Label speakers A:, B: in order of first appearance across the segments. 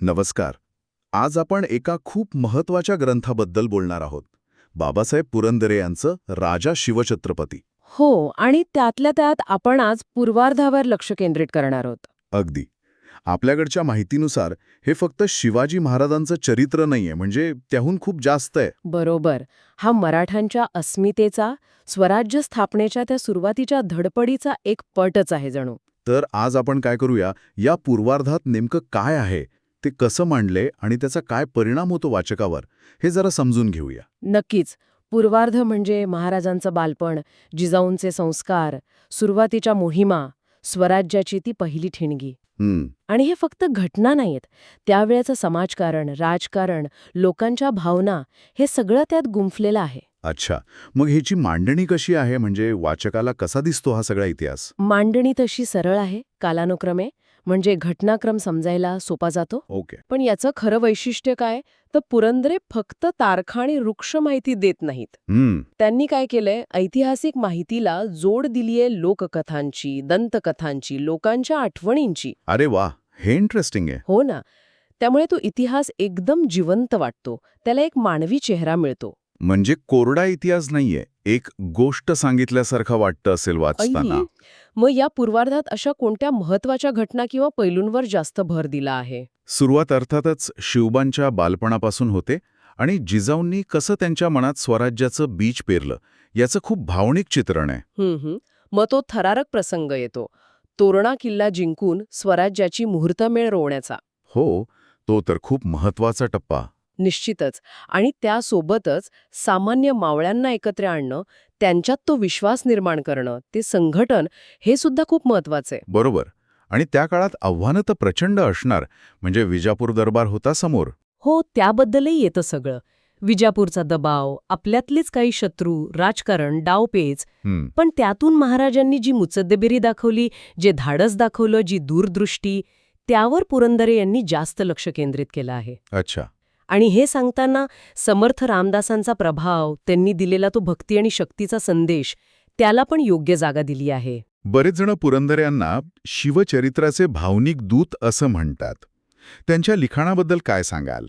A: नमस्कार. आज आपण एका खूप महत्त्वाच्या ग्रंथाबद्दल बोलणार आहोत. बाबासाहेब पुरंदरे यांचं राजा शिवछत्रपती.
B: हो आणि त्यातल्या त्यात आपण आज पूर्वार्धावर लक्ष केंद्रित करणार आहोत.
A: अगदी. आपल्याकडच्या माहितीनुसार हे फक्त शिवाजी महाराजांचं चरित्र नाहीये म्हणजे त्याहून खूप जास्त आहे.
B: बरोबर. हा मराठ्यांच्या अस्मितेचा स्वराज्य स्थापनेच्या त्या सुरुवातीच्या धडपडीचा एक पटच आहे जणू.
A: तर आज आपण काय करूया? या पूर्वार्धात नेमकं काय आहे? ते कसं मांडले आणि त्याचा काय परिणाम होतो वाचकावर हे जरा समजून घेऊया.
B: नक्कीच. पूर्वार्ध म्हणजे महाराजांचं बालपण जिजाऊंचे संस्कार सुरुवातीच्या मोहिमा स्वराज्याची ती पहिली ठिणगी.
A: हम्म.
B: आणि हे फक्त घटना नाहीत त्यावेळेचं समाजकारण राजकारण लोकांच्या भावना हे सगळं त्यात गुंफलेलं आहे.
A: अच्छा. मग ह्याची मांडणी कशी आहे? म्हणजे वाचकाला कसा दिसतो हा सगळा इतिहास?
B: मांडणी तशी सरळ आहे कालानुक्रमे. म्हणजे घटनाक्रम समजायला सोपा जातो.
A: ओके.
B: पण याचं खरं वैशिष्ट्य काय? तर पुरंदरे फक्त तारखा आणि वृक्ष माहिती देत नाहीत.
A: हम्म.
B: त्यांनी काय केलंय? ऐतिहासिक माहितीला जोड दिलीये लोककथांची दंतकथांची लोकांच्या आठवणींची.
A: अरे वा हे इंटरेस्टिंग आहे.
B: हो ना. त्यामुळे तो इतिहास एकदम जिवंत वाटतो. त्याला एक मानवी चेहरा मिळतो.
A: म्हणजे कोरडा इतिहास नाहीये एक गोष्ट सांगितल्यासारखं वाटतं असेल वाचताना.
B: मग या पूर्वार्धात अशा कोणत्या महत्त्वाच्या घटना किंवा पैलूंवर जास्त भर दिला आहे?
A: सुरुवात अर्थातच शिवबांच्या बालपणापासून होते आणि जिजाऊंनी कसं त्यांच्या मनात स्वराज्याचं बीज पेरलं याचं खूप भावनिक चित्रण आहे.
B: मग तो थरारक प्रसंग येतो. तोरणा किल्ला जिंकून स्वराज्याची मुहूर्तमेळ रोवण्याचा.
A: हो तो तर खूप महत्त्वाचा टप्पा.
B: निश्चितच. आणि त्यासोबतच सामान्य मावळ्यांना एकत्र आणणं त्यांच्यात तो विश्वास निर्माण करणं ते संघटन हे सुद्धा खूप महत्वाचं आहे
A: बरोबर. आणि त्या काळात आव्हानं तर प्रचंड असणार म्हणजे विजापूर दरबार होता समोर.
B: हो त्याबद्दलही येतं सगळं. विजापूरचा दबाव आपल्यातलेच काही शत्रू राजकारण डावपेच. पण त्यातून महाराजांनी जी मुत्सद्देगिरी दाखवली जे धाडस दाखवलं जी दूरदृष्टी त्यावर पुरंदरे यांनी जास्त लक्ष केंद्रित केलं आहे.
A: अच्छा.
B: आणि हे सांगताना समर्थ रामदासांचा प्रभाव त्यांनी दिलेला तो भक्ती आणि शक्तीचा संदेश त्याला पण योग्य जागा दिली आहे.
A: बरेच जण पुरंदरे यांना शिवचरित्राचे भावनिक दूत असं म्हणतात. त्यांच्या लिखाणाबद्दल काय सांगाल?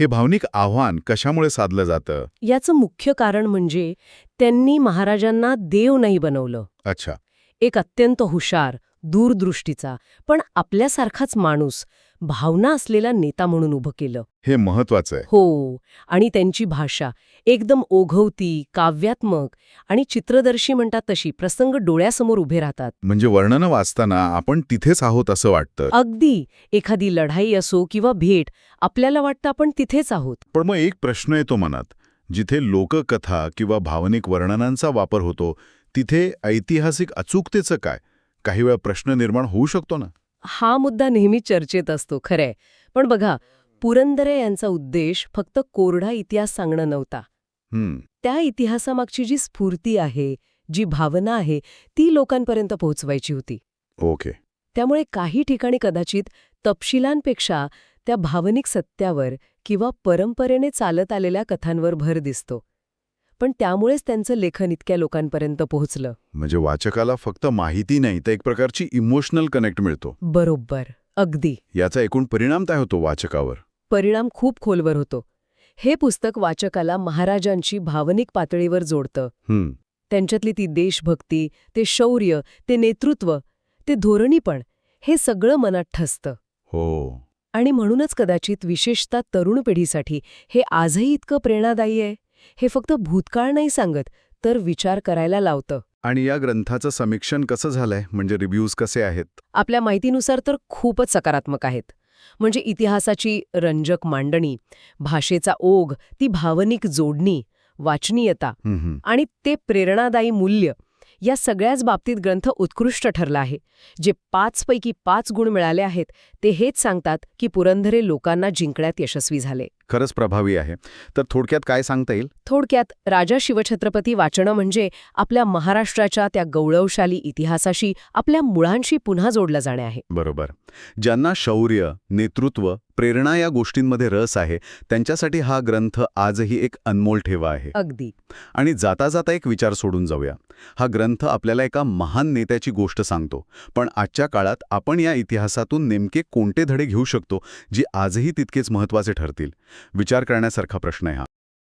A: हे भावनिक आव्हान कशामुळे साधलं जातं?
B: याचं मुख्य कारण म्हणजे त्यांनी महाराजांना देव नाही बनवलं.
A: अच्छा.
B: एक अत्यंत हुशार दूरदृष्टीचा पण आपल्यासारखाच माणूस भावना असलेला नेता म्हणून उभं केलं.
A: हे महत्वाचं आहे.
B: हो आणि त्यांची भाषा एकदम ओघवती काव्यात्मक आणि चित्रदर्शी म्हणतात तशी प्रसंग डोळ्यासमोर उभे राहतात.
A: म्हणजे वर्णनं वाचताना आपण तिथेच आहोत असं वाटतं.
B: अगदी एखादी लढाई असो किंवा भेट आपल्याला वाटतं आपण तिथेच आहोत.
A: पण मग एक प्रश्न येतो मनात जिथे लोककथा किंवा भावनिक वर्णनांचा वापर होतो तिथे ऐतिहासिक अचूकतेचं काय? काही वेळा प्रश्न निर्माण होऊ शकतो ना?
B: हा मुद्दा नेहमी चर्चेत असतो खरंय. पण बघा पुरंदरे यांचा उद्देश फक्त कोरडा इतिहास सांगणं नव्हता. त्या इतिहासामागची जी स्फूर्ती आहे जी भावना आहे ती लोकांपर्यंत पोहोचवायची होती.
A: ओके.
B: त्यामुळे काही ठिकाणी कदाचित तपशिलांपेक्षा त्या भावनिक सत्यावर किंवा परंपरेने चालत आलेल्या कथांवर भर दिसतो. पण त्यामुळेच त्यांचं लेखन इतक्या लोकांपर्यंत पोहोचलं.
A: म्हणजे वाचकाला फक्त माहिती नाही तर एक प्रकारची इमोशनल कनेक्ट मिळतो.
B: बरोबर. अगदी.
A: याचा एकूण परिणाम काय होतो वाचकावर?
B: परिणाम खूप खोलवर होतो. हे पुस्तक वाचकाला महाराजांची भावनिक पातळीवर जोडतं. त्यांच्यातली ती देशभक्ती ते शौर्य ते नेतृत्व ते धोरणी पण हे सगळं मनात ठसतं.
A: हो.
B: आणि म्हणूनच कदाचित विशेषतः तरुण पिढीसाठी हे आजही इतकं प्रेरणादायी आहे. हे फक्त भूतकाळ नाही सांगत तर विचार करायला लावतं.
A: आणि या ग्रंथाचं समीक्षण कसं झालंय? म्हणजे रिव्ह्यूज कसे आहेत?
B: आपल्या माहितीनुसार तर खूपच सकारात्मक आहेत. म्हणजे इतिहासाची रंजक मांडणी भाषेचा ओघ ती भावनिक जोडणी वाचनीयता. आणि ते प्रेरणादायी मूल्य या सगळ्याच बाबतीत ग्रंथ उत्कृष्ट ठरला आहे. जे पाचपैकी पाच गुण मिळाले आहेत ते हेच सांगतात की पुरंदरे लोकांना जिंकण्यात यशस्वी झाले.
A: खरंच प्रभावी आहे. तर थोडक्यात काय सांगता येईल?
B: थोडक्यात राजा शिवछत्रपती वाचणं म्हणजे आपल्या महाराष्ट्राच्या त्या गौरवशाली इतिहासाशी आपल्या मुळांशी पुन्हा जोडलं जाणे आहे.
A: बरोबर. ज्यांना शौर्य नेतृत्व प्रेरणा या गोष्टींमध्ये रस आहे त्यांच्यासाठी हा ग्रंथ आजही एक अनमोल ठेवा आहे.
B: अगदी.
A: आणि जाता जाता एक विचार सोडून जाऊया. हा ग्रंथ ग्रंथ आपल्याला एका महान नेत्याची गोष्ट सांगतो. पण आजच्या काळात आपण या इतिहासातून नेमके कोणते धडे घेऊ शकतो जे आजही तितकेच महत्त्वाचे ठरतील? विचार करण्यासारखा प्रश्न आहे हा.